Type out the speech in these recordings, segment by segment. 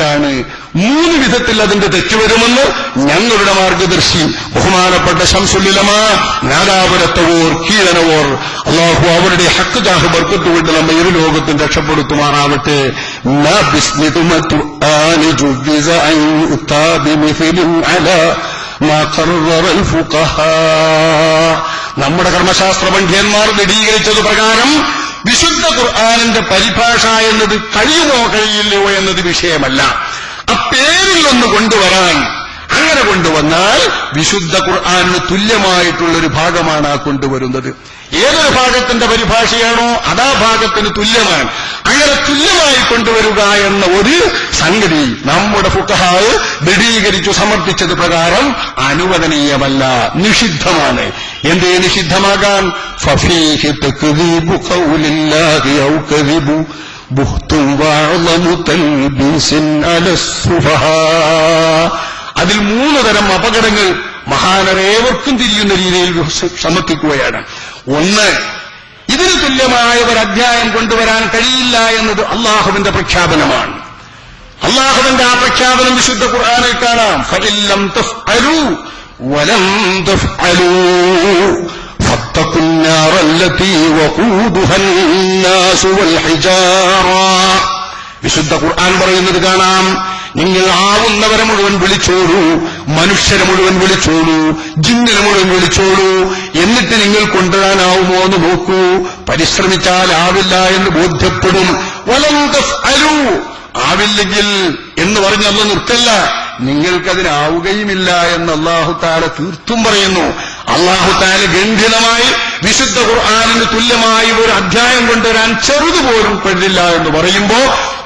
തെറ്റാണ്. മൂന്ന് വിധത്തിൽ അതിന്റെ തെറ്റ് വരുമെന്ന് ഞങ്ങളുടെ മാർഗദർശി ബഹുമാനപ്പെട്ട ശംസുല്ലിലമ നാദാപുരത്തവോർ കീഴനവോർ അള്ളാഹു അവരുടെ ഹക്ക് ജാഹ് വർക്കത്തുകൊണ്ട് നമ്മെ ഇരു ലോകത്തും രക്ഷപ്പെടുത്തുമാറാവട്ടെ. നമ്മുടെ കർമ്മശാസ്ത്ര പണ്ഡിയന്മാർ ദൃഢീകരിച്ചത് പ്രകാരം വിശുദ്ധ ഖുർആാനിന്റെ പരിഭാഷ എന്നത് കഴിയുമോ കഴിയില്ലയോ എന്നത് വിഷയമല്ല. ആ പേരിൽ ഒന്ന് കൊണ്ടുവരാൻ അങ്ങനെ കൊണ്ടുവന്നാൽ വിശുദ്ധ ഖുർആാനിന് തുല്യമായിട്ടുള്ള ഒരു ഭാഗമാണ് ആ കൊണ്ടുവരുന്നത്. ഏതൊരു ഭാഗത്തിന്റെ പരിഭാഷയാണോ അതാ ഭാഗത്തിന് തുല്യമാണ്. അങ്ങനെ തുല്യമായി കൊണ്ടുവരിക എന്ന ഒരു സംഗതി നമ്മുടെ ഫുക്കഹാവ് ദൃഢീകരിച്ചു സമർപ്പിച്ചത് പ്രകാരം അനുവദനീയമല്ല നിഷിദ്ധമാണ്. എന്തേ നിഷിദ്ധമാകാൻ? അതിൽ മൂന്ന് തരം അപകടങ്ങൾ മഹാനരേവർക്കും തിരിയുന്ന രീതിയിൽ സമർപ്പിക്കുകയാണ് ഒന്ന് ഇതിന് തുല്യമായ ഒരു അധ്യായം കൊണ്ടുവരാൻ കഴിയില്ല എന്നത് അള്ളാഹുവിന്റെ പ്രഖ്യാപനമാണ്. അള്ളാഹുവിന്റെ ആ പ്രഖ്യാപനം വിശുദ്ധ ഖുർആാനിൽ കാണാം. ഫഇല്ലം തഫ്അലു വലം തഫ്അലു فاتقوا النار التي وقودها الناس والحجارة വിശുദ്ധ ഖുർആൻ പറയുന്നത് കാണാം നിങ്ങൾ ആവുന്നവരെ മുഴുവൻ വിളിച്ചോളൂ മനുഷ്യരെ മുഴുവൻ വിളിച്ചോളൂ ജിന്നിനെ മുഴുവൻ വിളിച്ചോളൂ എന്നിട്ട് നിങ്ങൾ കൊണ്ടുവരാനാവുമോ എന്ന് നോക്കൂ പരിശ്രമിച്ചാൽ ആവില്ല എന്ന് ബോധ്യപ്പെടും വലം തഫ്അലു ആവില്ലെങ്കിൽ എന്ന് പറഞ്ഞല്ല നിർത്തല്ല നിങ്ങൾക്കതിനാവുകയുമില്ല എന്ന് അള്ളാഹു താല തീർത്തും പറയുന്നു. അള്ളാഹു താല ഗംഭീരമായി വിശുദ്ധ ഖുർആാനിന് തുല്യമായി ഒരു അധ്യായം കൊണ്ടുവരാൻ ചെറുതുപോലും കഴിയില്ല എന്ന് പറയുമ്പോ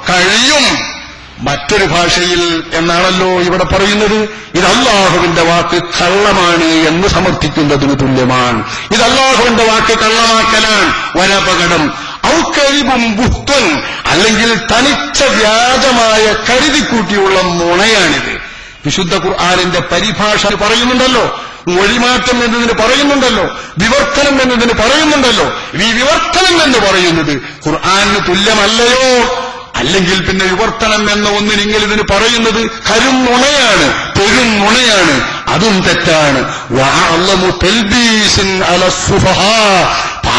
കഴിയും. മറ്റൊരു ഭാഷയിൽ എന്നാണല്ലോ ഇവിടെ പറയുന്നത്? ഇത് അള്ളാഹുവിന്റെ വാക്ക് കള്ളമാണ് എന്ന് സമർത്ഥിക്കുന്നതിന് തുല്യമാണ്. ഇത് അള്ളാഹുവിന്റെ വാക്ക് കള്ളമാക്കലാണ്. ഒരപകടം ഔക്കരിവും ബുദ്ധൻ അല്ലെങ്കിൽ തനിച്ച വ്യാജമായ കരുതിക്കൂട്ടിയുള്ള മുണയാണിത്. വിശുദ്ധ ഖുർആാനിന്റെ പരിഭാഷ പറയുന്നുണ്ടല്ലോ. മൊഴിമാറ്റം എന്നതിന് പറയുന്നുണ്ടല്ലോ. വിവർത്തനം എന്നതിന് പറയുന്നുണ്ടല്ലോ. ഈ വിവർത്തനം എന്ന് പറയുന്നത് ഖുർആാനിന് തുല്യമല്ലയോ? അല്ലെങ്കിൽ പിന്നെ വിവർത്തനം എന്ന ഒന്ന് നിങ്ങൾ ഇതിന് പറയുന്നത് കരും നുണയാണ് പെരും നുണയാണ് അതും തെറ്റാണ്.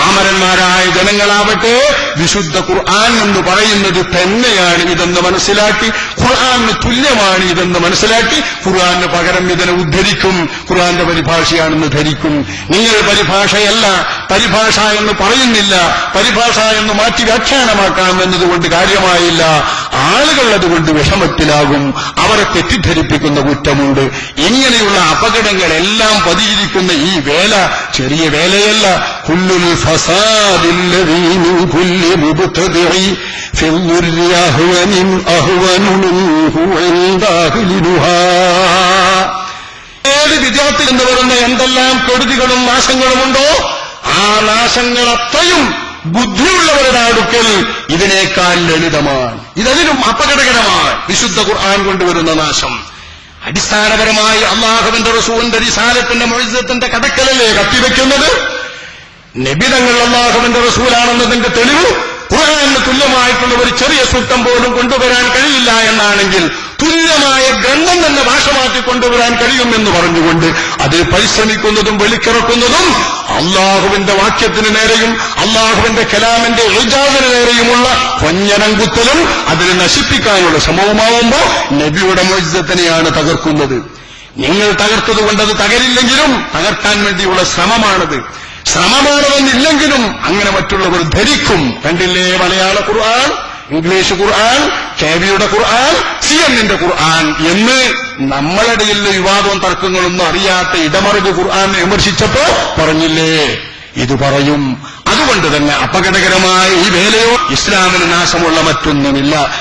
പാമരന്മാരായ ജനങ്ങളാവട്ടെ വിശുദ്ധ ഖുർആൻ എന്ന് പറയുന്നത് തന്നെയാണ് ഇതെന്ന് മനസ്സിലാക്കി ഖുർആന് തുല്യമാണ് ഇതെന്ന് മനസ്സിലാക്കി ഖുർആന് പകരം ഇതിനെ ഉദ്ധരിക്കും ഖുർആന്റെ പരിഭാഷയാണെന്ന് ധരിക്കും. നിങ്ങൾ പരിഭാഷയല്ല പരിഭാഷ എന്ന് പറയുന്നില്ല പരിഭാഷ എന്ന് മാറ്റി വ്യാഖ്യാനമാക്കാം എന്നതുകൊണ്ട് കാര്യമായില്ല. ആളുകൾ അതുകൊണ്ട് വിഷമത്തിലാകും അവരെ തെറ്റിദ്ധരിപ്പിക്കുന്ന കുറ്റമുണ്ട്. ഇങ്ങനെയുള്ള അപകടങ്ങളെല്ലാം പതിയിരിക്കുന്ന ഈ വേല ചെറിയ വേലയല്ല. കുല്ലുൽ ഏത് വിദ്യാർത്ഥി എന്ന് പറയുന്ന എന്തെല്ലാം കെടുതികളും നാശങ്ങളുമുണ്ടോ ആ നാശങ്ങൾ അത്രയും ബുദ്ധിയുള്ളവരുടെ അടുക്കൽ ഇതിനേക്കാൾ ലളിതമാണ്. ഇതതിലും അപകടകരമാണ്. വിശുദ്ധ ഖുർആൻ കൊണ്ടുവരുന്ന നാശം. അടിസ്ഥാനപരമായി അള്ളാഹുവിന്റെ റസൂലിന്റെ റിസാലത്തിന്റെ മൊഴിസത്തിന്റെ കടക്കലല്ലേ കത്തിവെക്കുന്നത് നബിതങ്ങൾ അള്ളാഹുവിന്റെ റസൂലാണെന്നതിന്റെ തെളിവ് ഖുർആാനിന് തുല്യമായിട്ടുള്ള ഒരു ചെറിയ സൂക്തം പോലും കൊണ്ടുവരാൻ കഴിയില്ല എന്നാണെങ്കിൽ തുല്യമായ ഗ്രന്ഥം തന്നെ ഭാഷമാക്കി കൊണ്ടുവരാൻ കഴിയുമെന്ന് പറഞ്ഞുകൊണ്ട് അതിൽ പരിശ്രമിക്കുന്നതും വെളിക്കിറക്കുന്നതും അള്ളാഹുവിന്റെ വാക്യത്തിന് നേരെയും അള്ളാഹുവിന്റെ കലാമിന്റെ ഇജാദിന് നേരെയുമുള്ള കൊഞ്ഞനം കുത്തലും അതിനെ നശിപ്പിക്കാനുള്ള ശ്രമവുമാവുമ്പോ നബിയുടെ മൊയ്സത്തിനെയാണ് തകർക്കുന്നത്. നിങ്ങൾ തകർത്തത് കൊണ്ടത് തകരില്ലെങ്കിലും തകർക്കാൻ വേണ്ടിയുള്ള ശ്രമമാണത്. ശ്രമമാണതെന്നില്ലെങ്കിലും അങ്ങനെ മറ്റുള്ളവർ ധരിക്കും. കണ്ടില്ലേ മലയാള ഖുർആൻ? ഇംഗ്ലീഷ് ഖുർആൻ കെവിയുടെ ഖുർആൻ സി എന്നിന്റെ ഖുർആൻ എന്ന് നമ്മളിടയിൽ വിവാദവും തർക്കങ്ങളൊന്നും അറിയാത്ത ഇടമറിവ് ഖുർആൻ വിമർശിച്ചപ്പോ പറഞ്ഞില്ലേ? ഇത് പറയും. അതുകൊണ്ട് തന്നെ അപകടകരമായ ഈ വേലയോ ഇസ്ലാമിന് നാശമുള്ള മറ്റൊന്നുമില്ല.